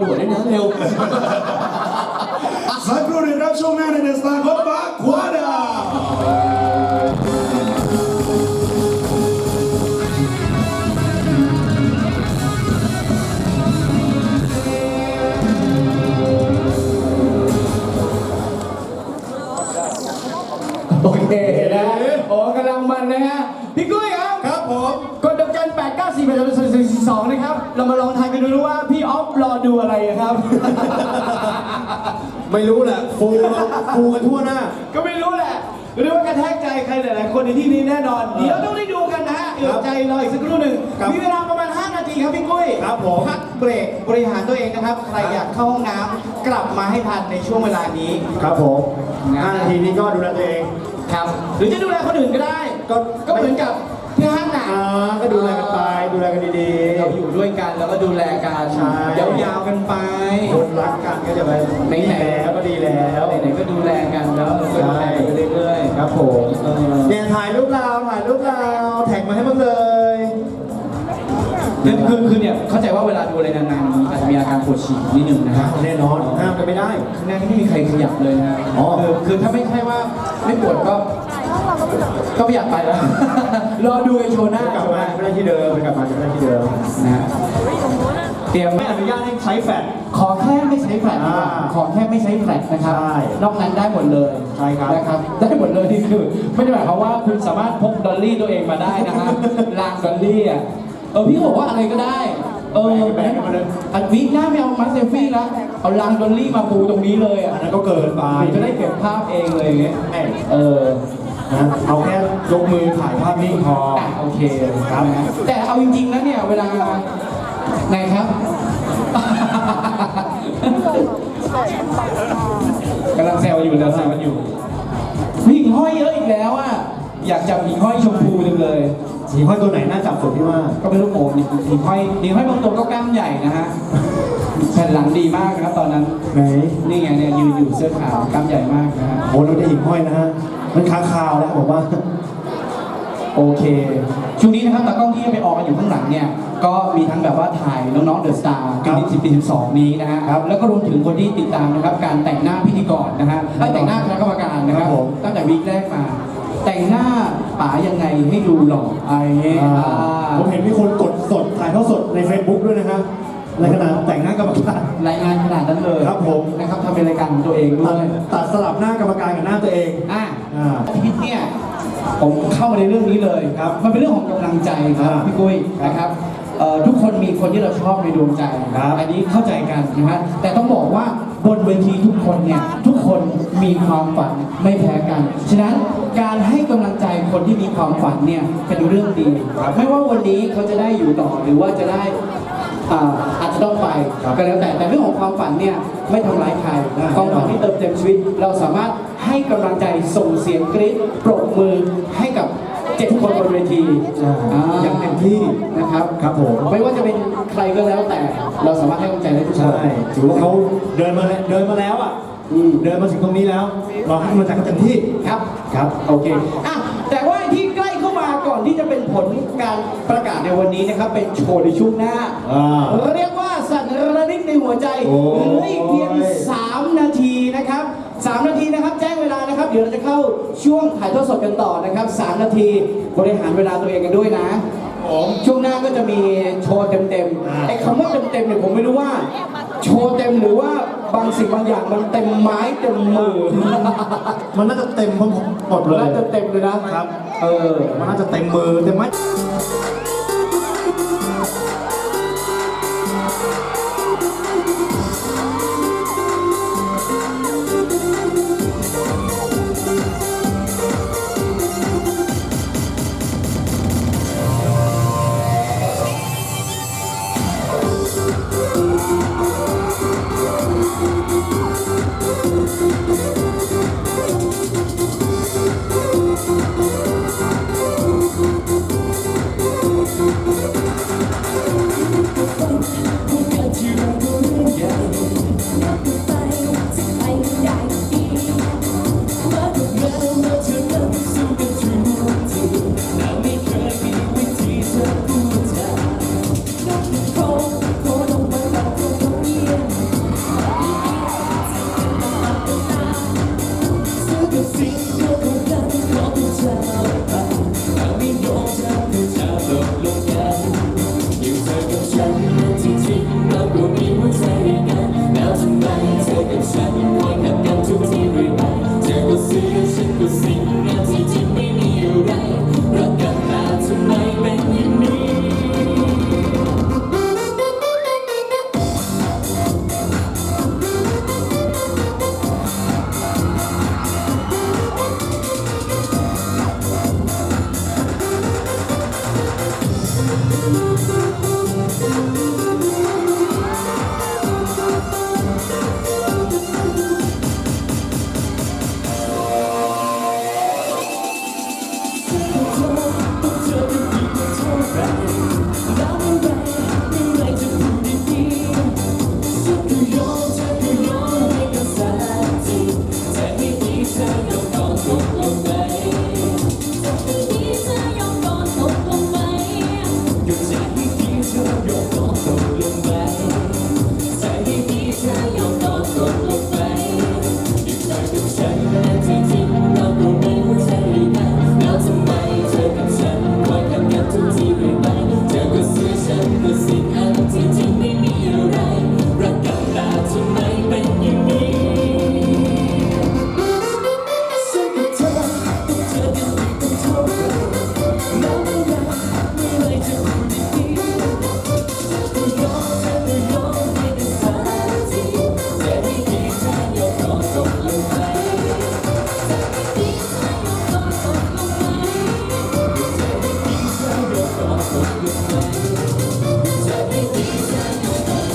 หัวได้นะเร็ว สักครู่หนึงครับช่วงหน้าในเดสตาร์คบาควาดาโอเคนะโอ้กำลังมันนะฮะ พี่กุ้ยครับ ครับผม กดดอกจันแปดเก้าสี่แปดสองสี่สี่สองนะครับ เรามาลองทายกันดูว่าพี่ออฟ รอดูอะไรครับ ไม่รู้แหละฟูฟูกันทั่วหน้า ก็ไม่รู้แหละเรียกว่ากระแทกใจใครหลายๆคนในที่นี้แน่นอน เดี๋ยวต้องได้ดูกันนะฮะเอือใจรออีกสักครู่หนึ่งครับมีเวลาประมาณ 5 นาทีครับพี่กุ้ยครับผมพักเบรกบริหารตัวเองนะครับ ใครอยากเข้าห้องน้ำกลับมาให้ทันในช่วงเวลานี้ ครับผมห้านาทีนี้ก็ดูแลตัวเองครับ หรือจะดูแลคนอื่นก็ได้ ก็ก็เหมือนกับที่ห้างหนังอ่าก็ดูแลกันไปดูแลกันดีเราอยู่ด้ วยกันแล้วก็ดูแลกันใช่ ยาวๆกันไปๆคนรักกันก็จะไปไหนๆดีแล้วก็ดีแล้วไหนๆก็ดูแลกันแล้วก็ดูแลกันไปเรื่อยๆครับผมเออเนี่ยถ่ายรูปเราถ่ายรูปเราแท็กมาให้บ้างเลยคือคือคือเนี่ยเข้าใจว่าเวลาดูอะไรนานๆมันอาจจะมีอาการปวดฉี่นิดนึงนะฮะแน่นอนห้ามกันไม่ได้ ข้างหน้าไม่มีใครขยับเลยนะอ๋อ คือคือถ้าไม่ใช่ว่าไม่ปวดก็ ก็ไม่อยากไปแล้ว รอดูไอโชว์หน้ากลับมาไม่ได้ที่เดิมกลับมาจะไม่ได้ที่เดิม นะฮะเตรียมไม่อนุญาตให้ใช้แฟลช ขอแค่ไม่ใช้แฟลชดีกว่าอ่าขอแค่ไม่ใช้แฟลชนะครับ ใช่นอกนั้นได้หมดเลยใช่ครับ นะครับ ได้หมดเลยนี่คือ ไม่ได้หมายความว่าคุณสามารถพกดอลลี่ตัวเองมาได้นะฮะ ลางดอลลี่อะ เออพี่ก็บอกว่าอะไรก็ได้ เออแบ่งกันมาเลย อันวิกหน้าไม่เอามาเซลฟี่แล้วเอาลางดอลลี่มาปูตรงนี้เลยอะ อันนั้นก็เกินไปผมจะได้เก็บภาพเองเลยอย่างเงี้ยแม่เออ นะเอาแค่ยกมือถ่ายภาพนิ่งพออะโอเคครับนะแต่เอาจริงๆแล้วเนี่ยเวลาไหนครับ กำลังแซวอยู่แล้วแซวกันอยู่หิ่งห้อยเยอะอีกแล้วอะ อยากจับหิ่งห้อยชมพูจังเลย สีห้อยตัวไหนน่าจับสุดที่ว่า ก็ไม่รู้โอ้หิ่งห้อยหิ่งห้อยบางตัวก็กล้ามใหญ่นะฮะแผ่นหลังดีมากนะครับตอนนั้น ไหน นี่ไงเนี่ยยืนอยู่เสื้อขาวกล้ามใหญ่มากนะฮะ โอ้เราได้หิ่งห้อยนะฮะ มันค้างคาวแล้วผมว่า โอเคช่วงนี้นะครับตากล้องที่ไปออกกันอยู่ข้างหลังเนี่ย ก็มีทั้งแบบว่าถ่ายน้องๆเดอะสตาร์ครัปีบที่ปีสิบสองนี้นะฮะครับแล้วก็รวมถึงคนที่ติดตามนะครับ การแต่งหน้าพิธีกรนะฮะครับแต่งหน้าคณะกรรมการนะครับ ครับผม ตั้งแต่วีคแรกมา แต่งหน้าป๋ายังไงให้ดูหล่ออะไรเงี้ยอ่าอ่าผมเห็นมีคนกดสดถ่ายทอดสดใน Facebook ด้วยนะครับในขณะแต่งหน้ากรรมการ รายงานขนาดนั้นเลยครับผม นะครับทำเป็นรายการของตัวเองด้ตัวดยตัดสลับหน้ากรรมการกับหน้าตัวเอง อะอ่า ชีวิตเนี่ยผมเข้ามาในเรื่องนี้เลยครับ มันเป็นเรื่องของกำลังใจครับอ่าพี่กุ้ยนะครับเอ่อทุกคนมีคนที่เราชอบในดวงใจครับอันนี้เข้าใจกันนะฮะแต่ต้องบอกว่าบนเวทีทุกคนเนี่ยทุกคนมีความฝันไม่แพ้กัน ฉะนั้นการให้กำลังใจคนที่มีความฝันเนี่ยเป็นเรื่องดี ไม่ว่าวันนี้เขาจะได้อยู่ต่อหรือว่าจะได้ อ่าอาจจะต้องไปครับก็แล้วแต่แต่เรื่องของความฝันเนี่ยไม่ทำร้ายใครได้ความฝันที่เติมเต็มชีวิต เราสามารถให้กำลังใจส่งเสียงกรี๊ดปรบมือให้กับเจ็ดคนบนเวทีอ่าอย่างเต็มที่นะครับครับผม ไม่ว่าจะเป็นใครก็แล้วแต่ เราสามารถให้กำลังใจได้ทุกคน ใช่ถือว่าเขาเดินมาแล้วเดินมาแล้วอะอืม เดินมาถึงตรงนี้แล้ว เราให้กำลังใจเขาเต็มที่ครับ ครับ โอเคอะแต่ว่าที่ อนที่จะเป็นผลการประกาศในวันนี้นะครับ เป็นโชว์ในช่วงหน้า อ่า เรียกว่าสั่นระลิกในหัวใจโอ้เหลืออีกเพียง 3 นาทีนะครับ 3 นาทีนะครับ แจ้งเวลานะครับ เดี๋ยวเราจะเข้าช่วงถ่ายทอดสดกันต่อนะครับ 3 นาทีบริหารเวลาตัวเองกันด้วยนะ ผมช่วงหน้าก็จะมีโชว์เต็มอ่าๆไอ้คำว่าเต็มๆเนี่ยผมไม่รู้ว่า โชว์เต็มหรือว่าบางสิ่งบางอย่างมันเต็มไม้เต็มมือมันน่าจะเต็มพร้อมๆหมดเลยน่าจะเต็มเลยนะครับ เออ มันน่าจะเต็มมือเต็มไม้